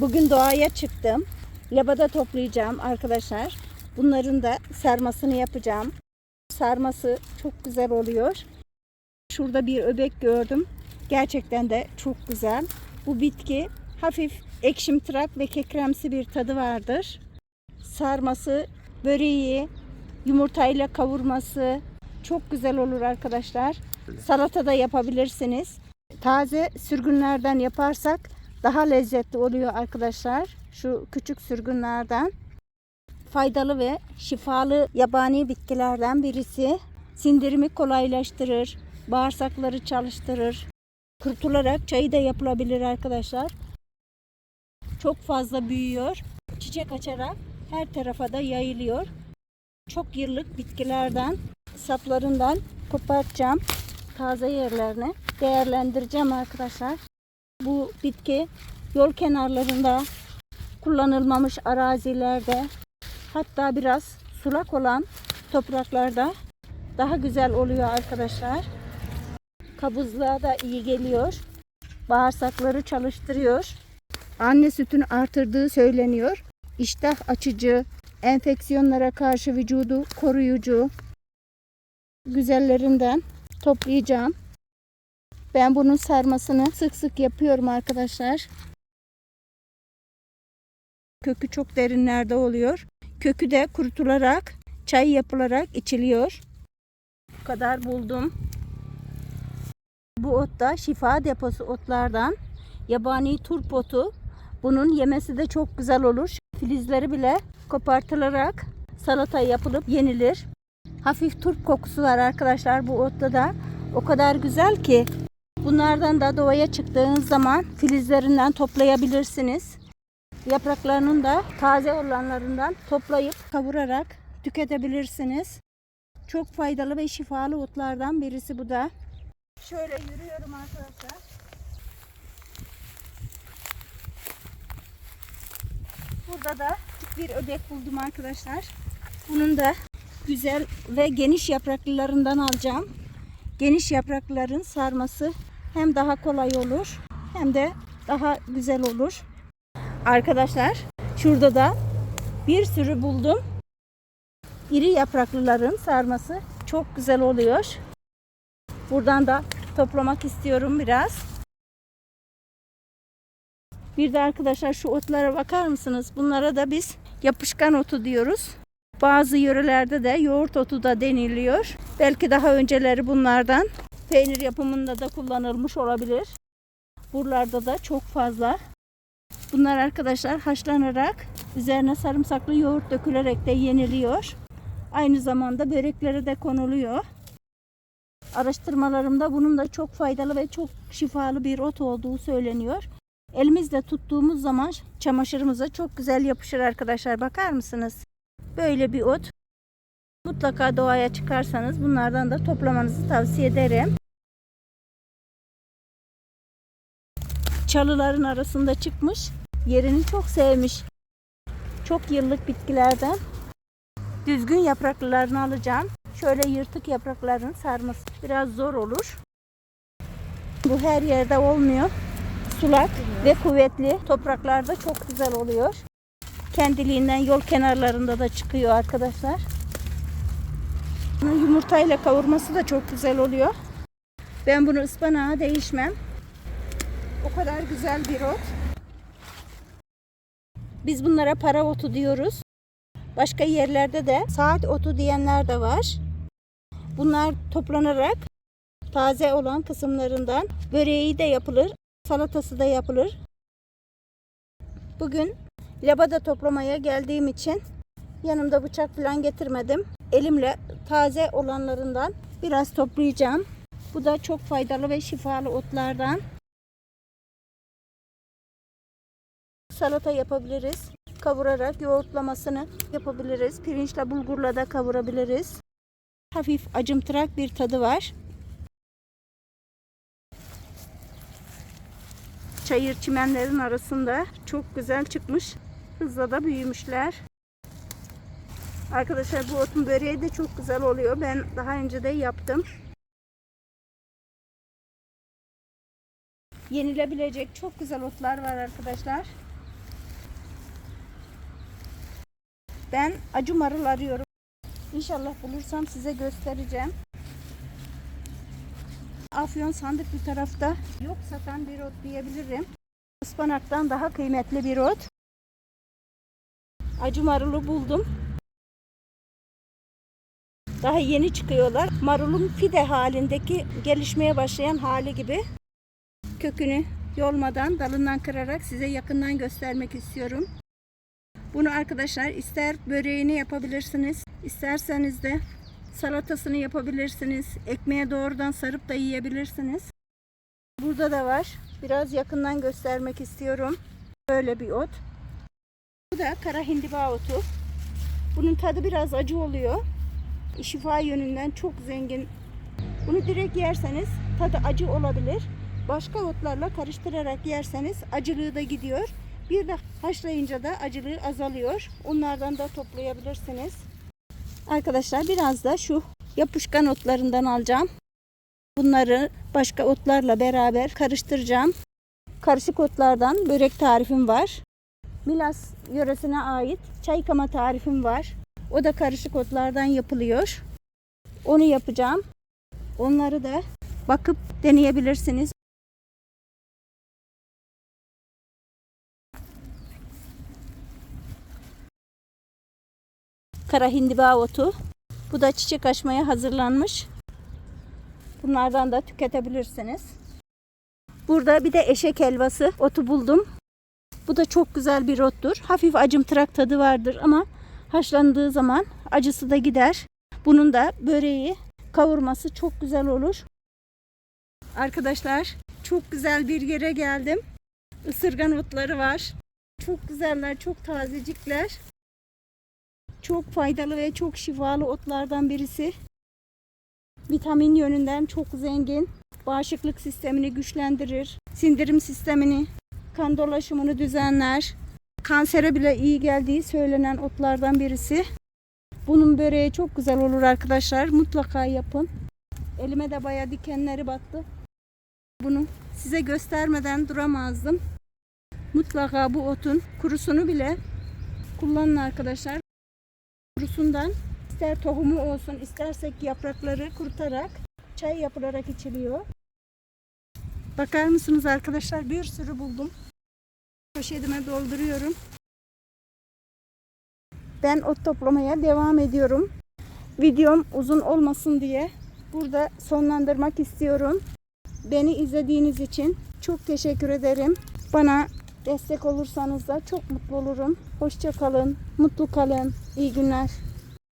Bugün doğaya çıktım. Labada toplayacağım arkadaşlar. Bunların da sarmasını yapacağım. Sarması çok güzel oluyor. Şurada bir öbek gördüm. Gerçekten de çok güzel. Bu bitki hafif ekşimtırak ve kekremsi bir tadı vardır. Sarması, böreği, yumurtayla kavurması çok güzel olur arkadaşlar. Salata da yapabilirsiniz. Taze sürgünlerden yaparsak daha lezzetli oluyor arkadaşlar. Şu küçük sürgünlerden. Faydalı ve şifalı yabani bitkilerden birisi. Sindirimi kolaylaştırır, bağırsakları çalıştırır. Kurutularak çayı da yapılabilir arkadaşlar. Çok fazla büyüyor. Çiçek açarak her tarafa da yayılıyor. Çok yıllık bitkilerden, saplarından kopartacağım. Taze yerlerini değerlendireceğim arkadaşlar. Bu bitki yol kenarlarında, kullanılmamış arazilerde, hatta biraz sulak olan topraklarda daha güzel oluyor arkadaşlar. Kabızlığa da iyi geliyor. Bağırsakları çalıştırıyor. Anne sütünü artırdığı söyleniyor. İştah açıcı, enfeksiyonlara karşı vücudu koruyucu. Güzellerinden toplayacağım. Ben bunun sarmasını sık sık yapıyorum arkadaşlar. Kökü çok derinlerde oluyor. Kökü de kurutularak, çay yapılarak içiliyor. Bu kadar buldum. Bu ot da şifa deposu otlardan. Yabani turp otu. Bunun yemesi de çok güzel olur. Filizleri bile kopartılarak salata yapılıp yenilir. Hafif turp kokusu var arkadaşlar bu otta da. O kadar güzel ki bunlardan da doğaya çıktığınız zaman filizlerinden toplayabilirsiniz. Yapraklarının da taze olanlarından toplayıp kavurarak tüketebilirsiniz. Çok faydalı ve şifalı otlardan birisi bu da. Şöyle yürüyorum arkadaşlar. Burada da bir öbek buldum arkadaşlar. Bunun da güzel ve geniş yapraklılarından alacağım. Geniş yaprakların sarması hem daha kolay olur hem de daha güzel olur. Arkadaşlar şurada da bir sürü buldum. İri yapraklıların sarması çok güzel oluyor. Buradan da toplamak istiyorum biraz. Bir de arkadaşlar şu otlara bakar mısınız? Bunlara da biz yapışkan otu diyoruz. Bazı yörelerde de yoğurt otu da deniliyor. Belki daha önceleri bunlardan peynir yapımında da kullanılmış olabilir. Buralarda da çok fazla. Bunlar arkadaşlar haşlanarak üzerine sarımsaklı yoğurt dökülerek de yeniliyor. Aynı zamanda böreklere de konuluyor. Araştırmalarımda bunun da çok faydalı ve çok şifalı bir ot olduğu söyleniyor. Elimizle tuttuğumuz zaman çamaşırımıza çok güzel yapışır arkadaşlar. Bakar mısınız? Böyle bir ot. Mutlaka doğaya çıkarsanız bunlardan da toplamanızı tavsiye ederim. Çalıların arasında çıkmış. Yerini çok sevmiş. Çok yıllık bitkilerden düzgün yapraklarını alacağım. Şöyle yırtık yaprakların sarması biraz zor olur. Bu her yerde olmuyor. Sulak ve kuvvetli topraklarda çok güzel oluyor. Kendiliğinden yol kenarlarında da çıkıyor arkadaşlar. Yumurtayla kavurması da çok güzel oluyor. Ben bunu ıspanağa değişmem. O kadar güzel bir ot. Biz bunlara para otu diyoruz. Başka yerlerde de saat otu diyenler de var. Bunlar toplanarak taze olan kısımlarından böreği de yapılır, salatası da yapılır. Bugün labada toplamaya geldiğim için yanımda bıçak falan getirmedim. Elimle taze olanlarından biraz toplayacağım. Bu da çok faydalı ve şifalı otlardan. Salata yapabiliriz. Kavurarak yoğurtlamasını yapabiliriz. Pirinçle bulgurla da kavurabiliriz. Hafif acımtırak bir tadı var. Çayır çimenlerin arasında çok güzel çıkmış. Hızla da büyümüşler. Arkadaşlar bu otun böreği de çok güzel oluyor. Ben daha önce de yaptım. Yenilebilecek çok güzel otlar var arkadaşlar. Ben acı marul arıyorum. İnşallah bulursam size göstereceğim. Afyon sandık bir tarafta yok satan bir ot diyebilirim. Ispanaktan daha kıymetli bir ot. Acı marulu buldum. Daha yeni çıkıyorlar. Marulun fide halindeki gelişmeye başlayan hali gibi. Kökünü yolmadan dalından kırarak size yakından göstermek istiyorum. Bunu arkadaşlar ister böreğini yapabilirsiniz, isterseniz de salatasını yapabilirsiniz. Ekmeğe doğrudan sarıp da yiyebilirsiniz. Burada da var. Biraz yakından göstermek istiyorum. Böyle bir ot. Da kara hindiba otu. Bunun tadı biraz acı oluyor. Şifa yönünden çok zengin. Bunu direkt yerseniz tadı acı olabilir. Başka otlarla karıştırarak yerseniz acılığı da gidiyor. Bir de haşlayınca da acılığı azalıyor. Onlardan da toplayabilirsiniz. Arkadaşlar biraz da şu yapışkan otlarından alacağım. Bunları başka otlarla beraber karıştıracağım. Karışık otlardan börek tarifim var. Milas yöresine ait çay kama tarifim var. O da karışık otlardan yapılıyor. Onu yapacağım. Onları da bakıp deneyebilirsiniz. Kara hindiba otu. Bu da çiçek açmaya hazırlanmış. Bunlardan da tüketebilirsiniz. Burada bir de eşek helvası otu buldum. Bu da çok güzel bir ottur. Hafif acımtırak tadı vardır ama haşlandığı zaman acısı da gider. Bunun da böreği kavurması çok güzel olur. Arkadaşlar çok güzel bir yere geldim. Isırgan otları var. Çok güzeller, çok tazecikler. Çok faydalı ve çok şifalı otlardan birisi. Vitamin yönünden çok zengin. Bağışıklık sistemini güçlendirir. Sindirim sistemini, kan dolaşımını düzenler. Kansere bile iyi geldiği söylenen otlardan birisi. Bunun böreği çok güzel olur arkadaşlar. Mutlaka yapın. Elime de baya dikenleri battı. Bunu size göstermeden duramazdım. Mutlaka bu otun kurusunu bile kullanın arkadaşlar. Kurusundan ister tohumu olsun istersek yaprakları kurutarak çay yapılarak içiliyor. Bakar mısınız arkadaşlar bir sürü buldum. Poşetime dolduruyorum. Ben ot toplamaya devam ediyorum. Videom uzun olmasın diye burada sonlandırmak istiyorum. Beni izlediğiniz için çok teşekkür ederim. Bana destek olursanız da çok mutlu olurum. Hoşça kalın, mutlu kalın, iyi günler.